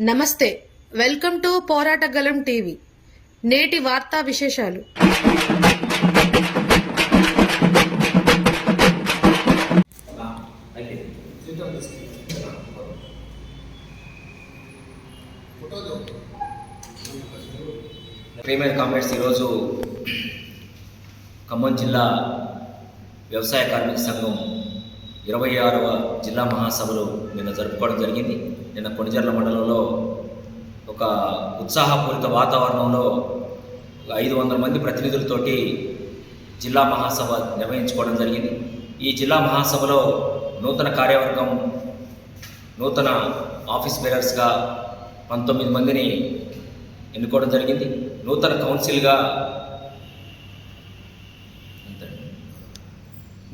నమస్తే welcome to పోరాటగలం TV. నేటి వార్తా విశేషాలు. ప్రీమియర్ కామ్రేడ్స్ ఈరోజు ఖమ్మం జిల్లా వ్యవసాయ కార్మిక సంఘం ఇరవై ఆరవ జిల్లా మహాసభలు నిన్న జరుపుకోవడం జరిగింది. నిన్న కొణిజర్ల మండలంలో ఒక ఉత్సాహపూరిత వాతావరణంలో ఐదు వందల మంది ప్రతినిధులతోటి జిల్లా మహాసభ నిర్వహించుకోవడం జరిగింది. ఈ జిల్లా మహాసభలో నూతన కార్యవర్గం నూతన ఆఫీస్ బేరర్స్గా పంతొమ్మిది మందిని ఎన్నుకోవడం జరిగింది. నూతన కౌన్సిల్గా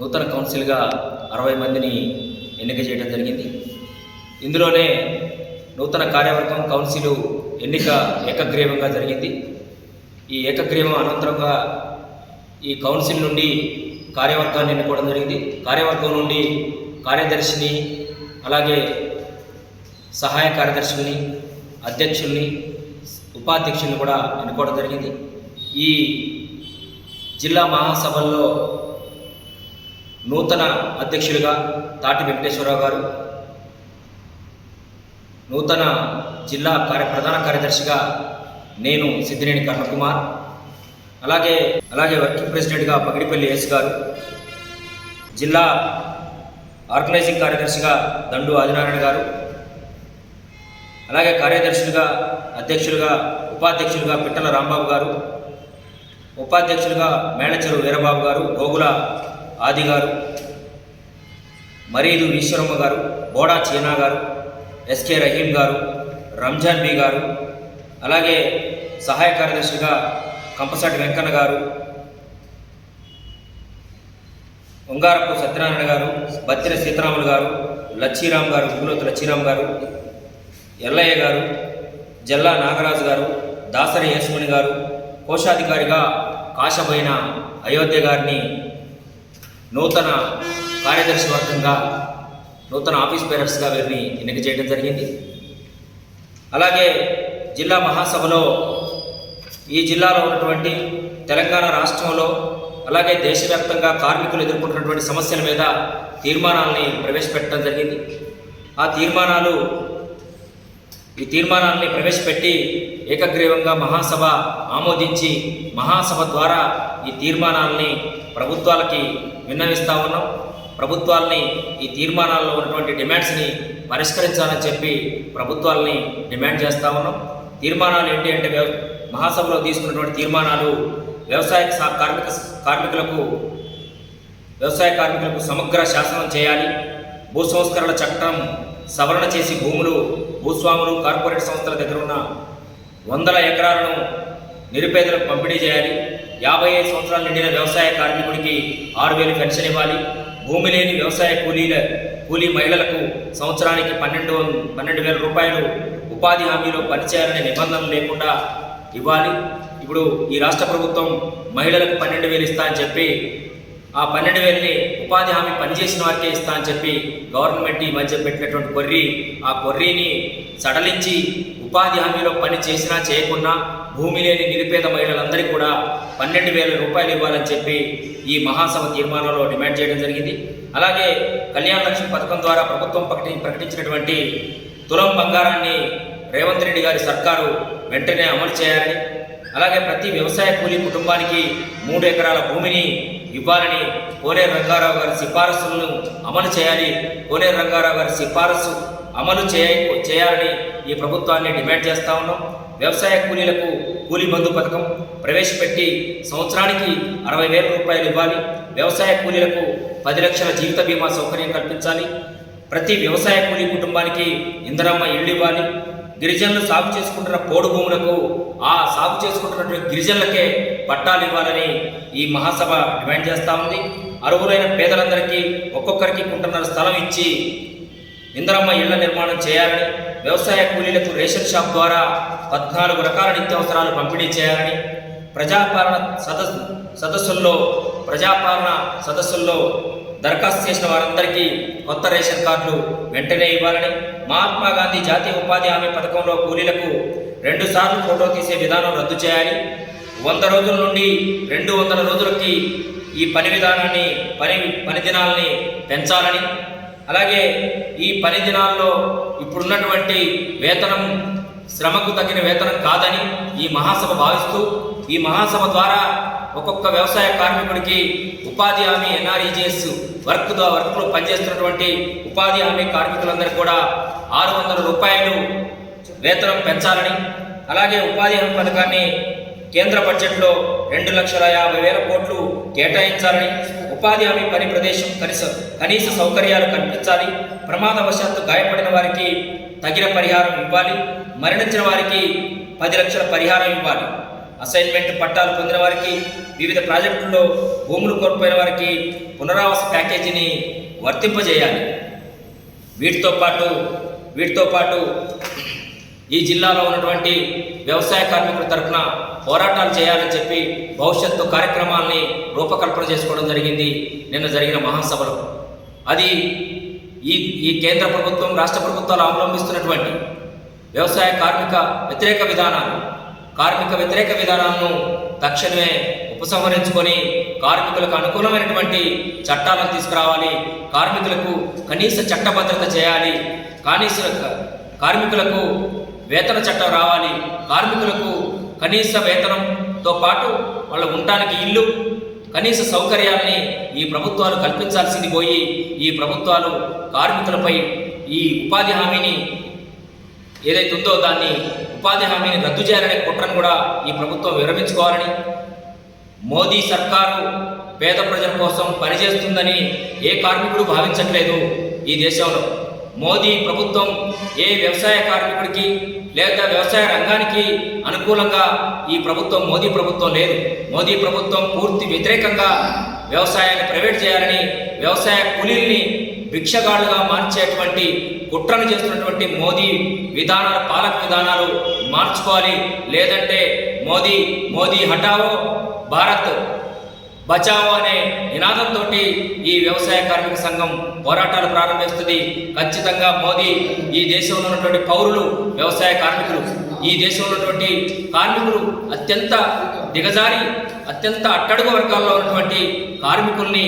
నూతన కౌన్సిల్గా అరవై మందిని ఎన్నిక చేయడం జరిగింది. ఇందులోనే నూతన కార్యవర్గం కౌన్సిల్ ఎన్నిక ఏకగ్రీవంగా జరిగింది. ఈ ఏకగ్రీవం అనంతరంగా ఈ కౌన్సిల్ నుండి కార్యవర్గాన్ని ఎన్నుకోవడం జరిగింది. కార్యవర్గం నుండి కార్యదర్శిని అలాగే సహాయ కార్యదర్శుల్ని అధ్యక్షుల్ని ఉపాధ్యక్షుల్ని కూడా ఎన్నుకోవడం జరిగింది. ఈ జిల్లా మహాసభల్లో నూతన అధ్యక్షులుగా తాటి వెంకటేశ్వరరావు గారు నూతన జిల్లా కార్య ప్రధాన కార్యదర్శిగా నేను సిద్ధినేని కర్ణకుమార్ అలాగే అలాగే వర్కింగ్ ప్రెసిడెంట్గా పగిడిపల్లి ఎస్ గారు జిల్లా ఆర్గనైజింగ్ కార్యదర్శిగా దండు ఆదినారాయణ గారు అలాగే కార్యదర్శులుగా అధ్యక్షులుగా ఉపాధ్యక్షులుగా పిట్టల రాంబాబు గారు ఉపాధ్యక్షులుగా మేళచెరు వీరబాబు గారు గోగుల ఆది గారు మరీదు ఈశ్వరమ్మ గారు బోడా చీనా గారు ఎస్కే రహీం గారు రంజాన్ బి గారు అలాగే సహాయ కార్యదర్శిగా కంపసాటి వెంకన్న గారు ఉంగారపు సత్యనారాయణ గారు బత్తిన సీతారాములు గారు లచ్చీరామ్ గారు గులోతు లచ్చీరామ్ గారు ఎల్లయ్య గారు జల్లా నాగరాజు గారు దాసరి యేసుమణి గారు కోశాధికారిగా కాశబోయిన అయోధ్య గారిని నూతన కార్యదర్శి వర్గంగా నూతన ఆఫీస్ బేరర్స్గా వీరిని ఎన్నిక చేయడం జరిగింది. అలాగే జిల్లా మహాసభలో ఈ జిల్లాలో ఉన్నటువంటి తెలంగాణ రాష్ట్రంలో అలాగే దేశవ్యాప్తంగా కార్మికులు ఎదుర్కొంటున్నటువంటి సమస్యల మీద తీర్మానాలని ప్రవేశపెట్టడం జరిగింది. ఆ తీర్మానాలు ఈ తీర్మానాన్ని ప్రవేశపెట్టి ఏకగ్రీవంగా మహాసభ ఆమోదించి మహాసభ ద్వారా ఈ తీర్మానాలని ప్రభుత్వాలకి విన్నవిస్తా ఉన్నాం. ప్రభుత్వాల్ని ఈ తీర్మానాల్లో ఉన్నటువంటి డిమాండ్స్ని పరిష్కరించాలని చెప్పి ప్రభుత్వాలని డిమాండ్ చేస్తా ఉన్నాం. తీర్మానాలు ఏంటి అంటే వ్యవ- మహాసభలో తీసుకున్నటువంటి తీర్మానాలు వ్యవసాయ కార్మిక కార్మికులకు వ్యవసాయ కార్మికులకు సమగ్ర శాసనం చేయాలి. భూ సంస్కరణ చట్టం సవరణ చేసి భూములు భూస్వాములు కార్పొరేట్ సంస్థల దగ్గర ఉన్న వందల ఎకరాలను నిరుపేదలకు పంపిణీ చేయాలి. యాభై ఐదు సంవత్సరాలు నిండిన వ్యవసాయ కార్మికుడికి ఆరు వేలు పెన్షన్ ఇవ్వాలి. భూమి లేని వ్యవసాయ కూలీల కూలీ మహిళలకు సంవత్సరానికి పన్నెండు పన్నెండు వేల రూపాయలు ఉపాధి హామీలో పనిచేయాలనే నిబంధనలు లేకుండా ఇవ్వాలి. ఇప్పుడు ఈ రాష్ట్ర ప్రభుత్వం మహిళలకు పన్నెండు వేలు ఇస్తా అని చెప్పి ఆ పన్నెండు వేలని ఉపాధి హామీ పనిచేసిన వారికే ఇస్తా అని చెప్పి గవర్నమెంట్ ఈ మధ్య పెట్టినటువంటి కొర్రీ ఆ కొర్రీని సడలించి ఉపాధి హామీలో పని చేసినా చేయకున్నా భూమి లేని నిరుపేద మహిళలందరికీ కూడా పన్నెండు వేల రూపాయలు ఇవ్వాలని చెప్పి ఈ మహాసభ తీర్మానంలో డిమాండ్ చేయడం జరిగింది. అలాగే కళ్యాణ లక్ష్మి పథకం ద్వారా ప్రభుత్వం ప్రకటి ప్రకటించినటువంటి తులం బంగారాన్ని రేవంత్ రెడ్డి గారి సర్కారు వెంటనే అమలు చేయాలని అలాగే ప్రతి వ్యవసాయ కూలీ కుటుంబానికి మూడు ఎకరాల భూమిని ఇవ్వాలని కోనే రంగారావు గారి సిఫారసులను అమలు చేయాలి కోనే రంగారావు గారి సిఫారసు అమలు చేయ చేయాలని ఈ ప్రభుత్వాన్ని డిమాండ్ చేస్తా ఉన్నాం. వ్యవసాయ కూలీలకు కూలీ బంధు పథకం ప్రవేశపెట్టి సంవత్సరానికి అరవై వేల రూపాయలు ఇవ్వాలి. వ్యవసాయ కూలీలకు పది లక్షల జీవిత బీమా సౌకర్యం కల్పించాలి. ప్రతి వ్యవసాయ కూలీ కుటుంబానికి ఇందరమ్మ ఇళ్ళు ఇవ్వాలి. గిరిజనులు సాగు చేసుకుంటున్న పోడు భూములకు ఆ సాగు చేసుకుంటున్నటువంటి గిరిజనులకే పట్టాలు ఇవ్వాలని ఈ మహాసభ డిమాండ్ చేస్తూ ఉంది. అర్హులైన పేదలందరికీ ఒక్కొక్కరికి కుంటున్నర స్థలం ఇచ్చి ఇందరమ్మ ఇళ్ళ నిర్మాణం చేయాలని వ్యవసాయ కూలీలకు రేషన్ షాప్ ద్వారా పద్నాలుగు రకాల నిత్యావసరాలు పంపిణీ చేయాలని ప్రజాపాలన సదస్సు సదస్సుల్లో ప్రజాపాలన సదస్సుల్లో దరఖాస్తు చేసిన వారందరికీ కొత్త రేషన్ కార్డులు వెంటనే ఇవ్వాలని మహాత్మా గాంధీ జాతీయ ఉపాధి హామీ పథకంలో కూలీలకు రెండు సార్లు ఫోటో తీసే విధానం రద్దు చేయాలి. వంద రోజుల నుండి రెండు వందల రోజులకి ఈ పని విధానాన్ని పని పని దినాలని పెంచాలని అలాగే ఈ పని దినాల్లో ఇప్పుడున్నటువంటి వేతనం శ్రమకు తగిన వేతనం కాదని ఈ మహాసభ భావిస్తూ ఈ మహాసభ ద్వారా ఒక్కొక్క వ్యవసాయ కార్మికుడికి ఉపాధి హామీ ఎన్ఆర్ఈజిఎస్ వర్క్ వర్క్లో పనిచేస్తున్నటువంటి ఉపాధి హామీ కార్మికులందరూ కూడా ఆరు వందల రూపాయలు వేతనం పెంచాలని అలాగే ఉపాధి హామీ పథకాన్ని కేంద్ర బడ్జెట్లో రెండు లక్షల యాభై వేల కోట్లు కేటాయించాలని ఉపాధి హామీ పని ప్రదేశం కనీస కనీస సౌకర్యాలు కల్పించాలి. ప్రమాదవశాత్తు గాయపడిన వారికి తగిన పరిహారం ఇవ్వాలి. మరణించిన వారికి పది లక్షల పరిహారం ఇవ్వాలి. అసైన్మెంట్ పట్టాలు పొందిన వారికి వివిధ ప్రాజెక్టుల్లో భూములు కోల్పోయిన వారికి పునరావాస ప్యాకేజీని వర్తింపజేయాలి. వీటితో పాటు వీటితో పాటు ఈ జిల్లాలో ఉన్నటువంటి వ్యవసాయ కార్మికుల తరఫున పోరాటాలు చేయాలని చెప్పి భవిష్యత్తు కార్యక్రమాల్ని రూపకల్పన చేసుకోవడం జరిగింది. నిన్న జరిగిన మహాసభలో. అది ఈ ఈ కేంద్ర ప్రభుత్వం రాష్ట్ర ప్రభుత్వాలు అవలంబిస్తున్నటువంటి వ్యవసాయ కార్మిక వ్యతిరేక విధానాలు. కార్మిక వ్యతిరేక విధానాలను తక్షణమే ఉపసంహరించుకొని కార్మికులకు అనుకూలమైనటువంటి చట్టాలను తీసుకురావాలి. కార్మికులకు కనీస చట్టభద్రత చేయాలి. కనీస కార్మికులకు వేతన చట్టం రావాలి. కార్మికులకు కనీస వేతనంతో పాటు వాళ్ళ ఉండటానికి ఇల్లు కనీస సౌకర్యాల్ని ఈ ప్రభుత్వాలు కల్పించాల్సింది పోయి ఈ ప్రభుత్వాలు కార్మికులపై ఈ ఉపాధి హామీని ఏదైతే ఉందో దాన్ని ఉపాధి హామీని రద్దు చేయాలనే కుట్రను కూడా ఈ ప్రభుత్వం విరమించుకోవాలని మోదీ సర్కారు పేద ప్రజల కోసం పనిచేస్తుందని ఏ కార్మికుడు భావించట్లేదు ఈ దేశంలో. మోదీ ప్రభుత్వం ఏ వ్యవసాయ కార్మికుడికి లేదా వ్యవసాయ రంగానికి అనుకూలంగా ఈ ప్రభుత్వం మోదీ ప్రభుత్వం లేదు. మోదీ ప్రభుత్వం పూర్తి వ్యతిరేకంగా వ్యవసాయాన్ని ప్రైవేట్ చేయాలని వ్యవసాయ కూలీల్ని భిక్షగాళ్ళుగా మార్చేటువంటి కుట్రను చేస్తున్నటువంటి మోదీ విధానాలు పాలక విధానాలు మార్చుకోవాలి. లేదంటే మోదీ మోదీ హఠావో భారత్ బచావో అనే నినాదంతో ఈ వ్యవసాయ కార్మిక సంఘం పోరాటాలు ప్రారంభిస్తుంది. ఖచ్చితంగా మోదీ ఈ దేశంలో ఉన్నటువంటి పౌరులు వ్యవసాయ కార్మికులు ఈ దేశంలో ఉన్నటువంటి కార్మికులు అత్యంత దిగజారి అత్యంత అట్టడుగు వర్గాల్లో ఉన్నటువంటి కార్మికుల్ని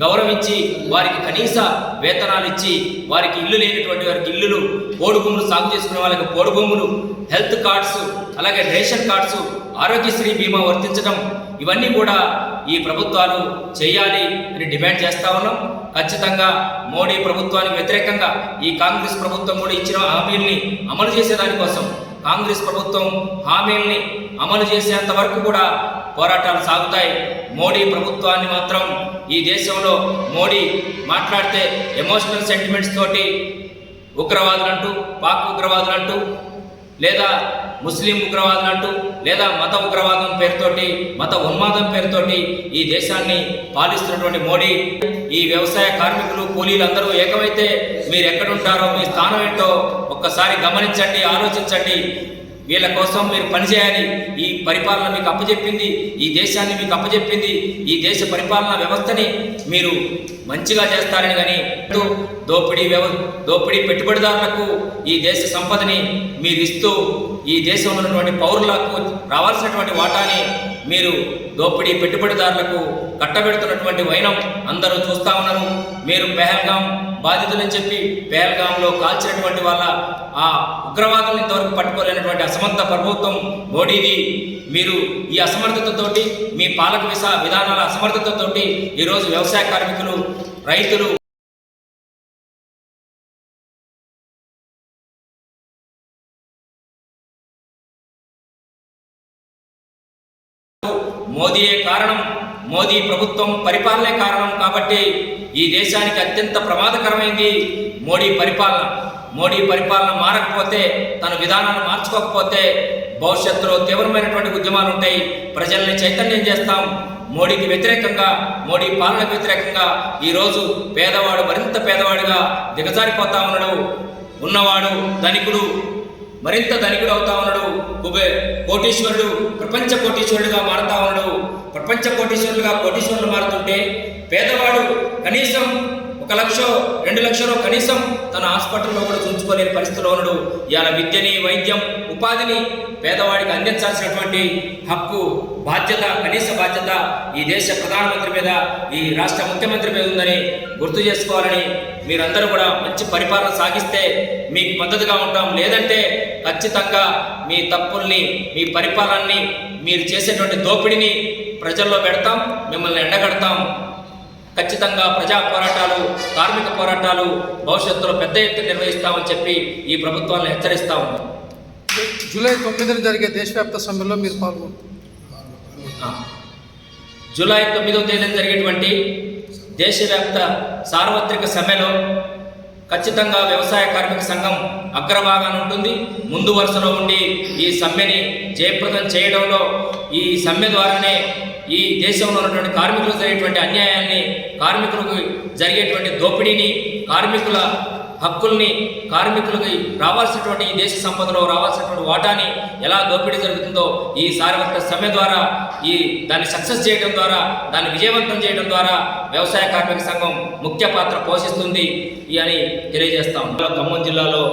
గౌరవించి వారికి కనీస వేతనాలు ఇచ్చి వారికి ఇల్లు లేనటువంటి వారికి ఇల్లులు పోడు భూములు సాగు చేసుకునే వాళ్ళకి పోడు భూములు హెల్త్ కార్డ్స్ అలాగే రేషన్ కార్డ్స్ ఆరోగ్యశ్రీ బీమా వర్తించడం ఇవన్నీ కూడా ఈ ప్రభుత్వాలు చేయాలి అని డిమాండ్ చేస్తా ఉన్నాం. ఖచ్చితంగా మోడీ ప్రభుత్వానికి వ్యతిరేకంగా ఈ కాంగ్రెస్ ప్రభుత్వం కూడా ఇచ్చిన హామీల్ని అమలు చేసేదానికోసం కాంగ్రెస్ ప్రభుత్వం హామీల్ని అమలు చేసేంత వరకు కూడా పోరాటాలు సాగుతాయి. మోడీ ప్రభుత్వాన్ని మాత్రం ఈ దేశంలో మోడీ మాట్లాడితే ఎమోషనల్ సెంటిమెంట్స్ తోటి ఉగ్రవాదులంటూ పాక్ ఉగ్రవాదులంటూ లేదా ముస్లిం ఉగ్రవాదం అంటూ లేదా మత ఉగ్రవాదం పేరుతోటి మత ఉన్మాదం పేరుతోటి ఈ దేశాన్ని పాలిస్తున్నటువంటి మోడీ ఈ వ్యవసాయ కార్మికులు కూలీలు అందరూ ఏకమైతే మీరు ఎక్కడుంటారో మీ స్థానం ఏంటో ఒక్కసారి గమనించండి ఆలోచించండి. వీళ్ళ కోసం మీరు పనిచేయాలి ఈ పరిపాలన మీకు అప్పచెప్పింది ఈ దేశాన్ని మీకు అప్పచెప్పింది ఈ దేశ పరిపాలనా వ్యవస్థని మీరు మంచిగా చేస్తారని కానీ దోపిడీ వ్యవ దోపిడీ పెట్టుబడిదారులకు ఈ దేశ సంపదని మీరు ఇస్తూ ఈ దేశంలో ఉన్నటువంటి పౌరులకు రావాల్సినటువంటి వాటాని మీరు దోపిడీ పెట్టుబడిదారులకు కట్టబెడుతున్నటువంటి వైనం అందరూ చూస్తా ఉన్నారు. మీరు పెహల్గాం బాధితులని చెప్పి పెహల్గాంలో కాల్చినటువంటి వాళ్ళ ఆ ఉగ్రవాదులను ఇంతవరకు పట్టుకోలేనటువంటి అసమర్థ ప్రభుత్వం మోడీది. మీరు ఈ అసమర్థతతోటి మీ పాలక విసా విధానాల అసమర్థతతోటి ఈరోజు వ్యవసాయ కార్మికులు రైతులు మోదీయే కారణం మోదీ ప్రభుత్వం పరిపాలనే కారణం కాబట్టి ఈ దేశానికి అత్యంత ప్రమాదకరమైంది మోడీ పరిపాలన. మోడీ పరిపాలన మారకపోతే తన విధానాన్ని మార్చుకోకపోతే భవిష్యత్తులో తీవ్రమైనటువంటి ఉద్యమాలు ఉంటాయి ప్రజల్ని చైతన్యం చేస్తాం. మోడీకి వ్యతిరేకంగా మోడీ పాలనకు వ్యతిరేకంగా ఈరోజు పేదవాడు మరింత పేదవాడిగా దిగజారిపోతా ఉన్నాడు. ఉన్నవాడు ధనికుడు మరింత ధనికుడు అవుతా ఉన్నాడు. కుబే కోటీశ్వరుడు ప్రపంచ కోటీశ్వరుడుగా మారుతా ఉన్నాడు. ప్రపంచ కోటీశ్వరులుగా కోటీశ్వరులు మారుతుంటే పేదవాడు కనీసం ఒక లక్ష రెండు లక్షలు కనీసం తన హాస్పిటల్లో కూడా చూసుకోలేని పరిస్థితిలో ఉన్నాడు. ఇవాళ విద్యని వైద్యం ఉపాధిని పేదవాడికి అందించాల్సినటువంటి హక్కు బాధ్యత కనీస బాధ్యత ఈ దేశ ప్రధానమంత్రి మీద ఈ రాష్ట్ర ముఖ్యమంత్రి మీద ఉందని గుర్తు చేసుకోవాలని మీరందరూ కూడా మంచి పరిపాలన సాగిస్తే మీకు మద్దతుగా ఉంటాం. లేదంటే ఖచ్చితంగా మీ తప్పుల్ని మీ పరిపాలనని మీరు చేసేటువంటి దోపిడీని ప్రజల్లో పెడతాం మిమ్మల్ని ఎండగడతాం. ఖచ్చితంగా ప్రజా పోరాటాలు కార్మిక పోరాటాలు భవిష్యత్తులో పెద్ద ఎత్తున నిర్వహిస్తామని చెప్పి ఈ ప్రభుత్వాలను హెచ్చరిస్తా ఉన్నాం. జూలై తొమ్మిదిన జరిగే దేశవ్యాప్త సమ్మెలో మీరు పాల్గొంటారు. జూలై తొమ్మిదవ తేదీన జరిగేటువంటి దేశవ్యాప్త సార్వత్రిక సమ్మెలో ఖచ్చితంగా వ్యవసాయ కార్మిక సంఘం అగ్రభాగాన ఉంటుంది. ముందు వరుసలో ఉండి ఈ సమ్మెని జయప్రదం చేయడంలో ఈ సమ్మె ద్వారానే ఈ దేశంలో ఉన్నటువంటి కార్మికులకు జరిగేటువంటి అన్యాయాన్ని కార్మికులకు జరిగేటువంటి దోపిడీని కార్మికుల హక్కుల్ని కార్మికులకి రావాల్సినటువంటి ఈ దేశ సంపదలో రావాల్సినటువంటి వాటాని ఎలా దోపిడీ జరుగుతుందో ఈ సార్వత్రిక సమ్మె ద్వారా ఈ దాన్ని సక్సెస్ చేయడం ద్వారా దాన్ని విజయవంతం చేయడం ద్వారా వ్యవసాయ కార్మిక సంఘం ముఖ్య పాత్ర పోషిస్తుంది ఈ అని తెలియజేస్తాం ఖమ్మం జిల్లాలో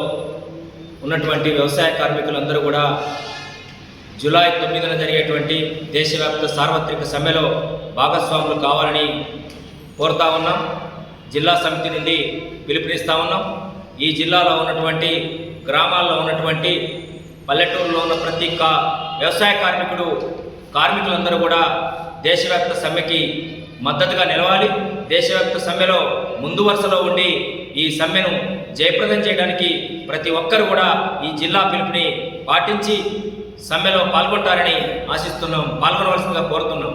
ఉన్నటువంటి వ్యవసాయ కార్మికులందరూ కూడా జూలై తొమ్మిదిన జరిగేటువంటి దేశవ్యాప్త సార్వత్రిక సమ్మెలో భాగస్వాములు కావాలని కోరుతా ఉన్నాం. జిల్లా సమితి నుండి పిలుపునిస్తా ఉన్నాం. ఈ జిల్లాలో ఉన్నటువంటి గ్రామాల్లో ఉన్నటువంటి పల్లెటూరులో ఉన్న ప్రతి కా వ్యవసాయ కార్మికుడు కార్మికులందరూ కూడా దేశవ్యాప్త సమ్మెకి మద్దతుగా నిలవాలి. దేశవ్యాప్త సమ్మెలో ముందు వరుసలో ఉండి ఈ సమ్మెను జయప్రదం చేయడానికి ప్రతి ఒక్కరు కూడా ఈ జిల్లా పిలుపుని పాటించి సమ్మెలో పాల్గొంటారని ఆశిస్తున్నాం పాల్గొనవలసిందిగా కోరుతున్నాం.